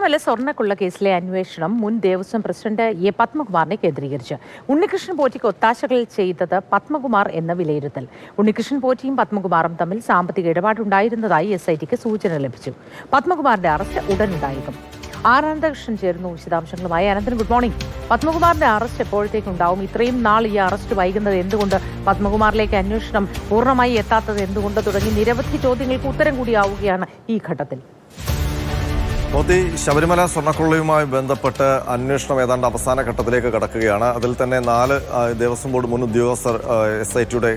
ശബരിമല സ്വർണക്കുള്ള കേസിലെ അന്വേഷണം മുൻ ദേവസ്വം പ്രസിഡന്റ് എ പത്മകുമാറിനെ കേന്ദ്രീകരിച്ച്. ഉണ്ണികൃഷ്ണൻ പോറ്റിക്ക് ഒത്താശകൾ ചെയ്തത് പത്മകുമാർ എന്ന വിലയിരുത്തൽ. ഉണ്ണികൃഷ്ണൻ പോറ്റിയും പത്മകുമാറും തമ്മിൽ സാമ്പത്തിക ഇടപാടുണ്ടായിരുന്നതായി എസ് ഐ ടിക്ക് സൂചന ലഭിച്ചു. പത്മകുമാറിന്റെ അറസ്റ്റ് ഉടൻ ആർ അനന്തകൃഷ്ണൻ ചേരുന്നു വിശദാംശങ്ങളുമായി. Ananthan good morning. പത്മകുമാറിന്റെ അറസ്റ്റ് എപ്പോഴത്തേക്കുണ്ടാവും? ഇത്രയും നാൾ ഈ അറസ്റ്റ് വൈകുന്നത് എന്തുകൊണ്ട്? പത്മകുമാറിലേക്ക് അന്വേഷണം പൂർണമായി എത്താത്തത് എന്തുകൊണ്ട്? തുടങ്ങി നിരവധി ചോദ്യങ്ങൾക്ക് ഉത്തരം കൂടിയാവുകയാണ് ഈ ഘട്ടത്തിൽ. മോദി ശബരിമല സ്വർണക്കൊള്ളയുമായി ബന്ധപ്പെട്ട് അന്വേഷണം ഏതാണ്ട് അവസാന ഘട്ടത്തിലേക്ക് കടക്കുകയാണ്. അതിൽ തന്നെ നാല് ദേവസ്വം ബോർഡ് മുൻ ഉദ്യോഗസ്ഥർ എസ് ഐ ടിയുടെ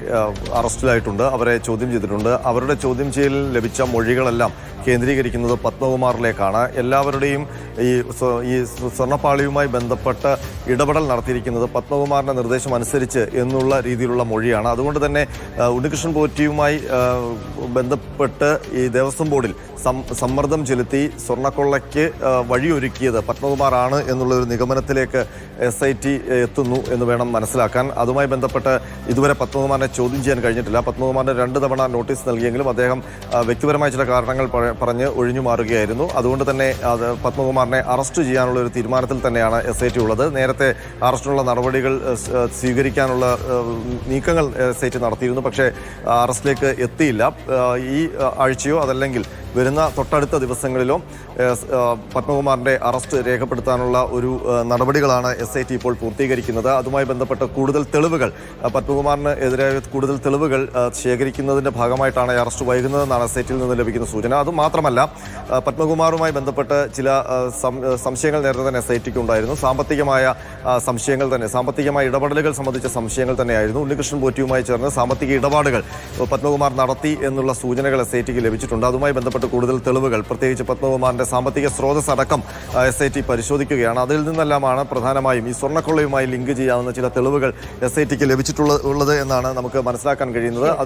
അറസ്റ്റിലായിട്ടുണ്ട്. അവരെ ചോദ്യം ചെയ്തിട്ടുണ്ട്. അവരുടെ ചോദ്യം ചെയ്യലിൽ ലഭിച്ച മൊഴികളെല്ലാം കേന്ദ്രീകരിക്കുന്നത് പത്മകുമാറിലേക്കാണ്. എല്ലാവരുടെയും ഈ ഈ സ്വർണപ്പാളിയുമായി ബന്ധപ്പെട്ട് ഇടപെടൽ നടത്തിയിരിക്കുന്നത് പത്മകുമാറിന്റെ നിർദ്ദേശം അനുസരിച്ച് എന്നുള്ള രീതിയിലുള്ള മൊഴിയാണ്. അതുകൊണ്ട് തന്നെ ഉണ്ണികൃഷ്ണൻ പോറ്റിയുമായി ബന്ധപ്പെട്ട് ഈ ദേവസ്വം ബോർഡിൽ സമ്മർദ്ദം ചെലുത്തി സ്വർണക്കൊള്ളയ്ക്ക് വഴിയൊരുക്കിയത് പത്മകുമാറാണ് എന്നുള്ള ഒരു നിഗമനത്തിലേക്ക് എസ് ഐ ടി എത്തുന്നു എന്ന് വേണം മനസ്സിലാക്കാൻ. അതുമായി ബന്ധപ്പെട്ട് ഇതുവരെ പത്മകുമാറിനെ ചോദ്യം ചെയ്യാൻ കഴിഞ്ഞിട്ടില്ല. പത്മകുമാറിന് രണ്ട് തവണ നോട്ടീസ് നൽകിയെങ്കിലും അദ്ദേഹം വ്യക്തിപരമായ ചില കാരണങ്ങൾ പറഞ്ഞ് ഒഴിഞ്ഞു മാറുകയായിരുന്നു അതുകൊണ്ട് തന്നെ അത് പത്മകുമാറിനെ അറസ്റ്റ് ചെയ്യാനുള്ള ഒരു തീരുമാനത്തിൽ തന്നെയാണ് എസ് ഐ ടി ഉള്ളത്. നേരത്തെ അറസ്റ്റിനുള്ള നടപടികൾ സ്വീകരിക്കാനുള്ള നീക്കങ്ങൾ എസ് ഐ ടി നടത്തിയിരുന്നു. പക്ഷേ അറസ്റ്റിലേക്ക് എത്തിയില്ല. ഈ ആഴ്ചയോ അതല്ലെങ്കിൽ വരുന്ന തൊട്ടടുത്ത ദിവസങ്ങളിലും പത്മകുമാറിന്റെ അറസ്റ്റ് രേഖപ്പെടുത്താനുള്ള ഒരു നടപടികളാണ് എസ് ഐ ടി ഇപ്പോൾ പൂർത്തീകരിക്കുന്നത്. അതുമായി ബന്ധപ്പെട്ട കൂടുതൽ തെളിവുകൾ പത്മകുമാറിന് എതിരായ കൂടുതൽ തെളിവുകൾ ശേഖരിക്കുന്നതിന്റെ ഭാഗമായിട്ടാണ് അറസ്റ്റ് വൈകുന്നതെന്നാണ് എസ് ഐ ടിയിൽ നിന്ന് ലഭിക്കുന്ന സൂചന. അതുമാത്രമല്ല പത്മകുമാറുമായി ബന്ധപ്പെട്ട് ചില സംശയങ്ങൾ നേരത്തെ തന്നെ എസ് ഐ ടിക്ക് ഉണ്ടായിരുന്നു. സാമ്പത്തികമായ സംശയങ്ങൾ തന്നെ സാമ്പത്തികമായ ഇടപെടലുകൾ സംബന്ധിച്ച സംശയങ്ങൾ തന്നെയായിരുന്നു. ഉണ്ണികൃഷ്ണൻ പോറ്റിയുമായി ചേർന്ന് സാമ്പത്തിക ഇടപാടുകൾ പത്മകുമാർ നടത്തി എന്നുള്ള സൂചനകൾ എസ് ഐ ടിക്ക് ലഭിച്ചിട്ടുണ്ട്. അതുമായി ബന്ധപ്പെട്ട് കൂടുതൽ തെളിവുകൾ. പ്രത്യേകിച്ച് പത്മകുമാറിന്റെ സാമ്പത്തിക സ്രോതസ് അടക്കം എസ് ഐ ടി പരിശോധിക്കുകയാണ്. അതിൽ നിന്നെല്ലാമാണ് പ്രധാനമായും ഈ സ്വർണക്കൊള്ളയുമായി ലിങ്ക് ചെയ്യാവുന്ന ചില തെളിവുകൾ എസ് ഐ ടിക്ക് ലഭിച്ചിട്ടുള്ളത് ഉള്ളത് എന്നാണ് നമുക്ക് മനസ്സിലാക്കാൻ കഴിയുന്നത്.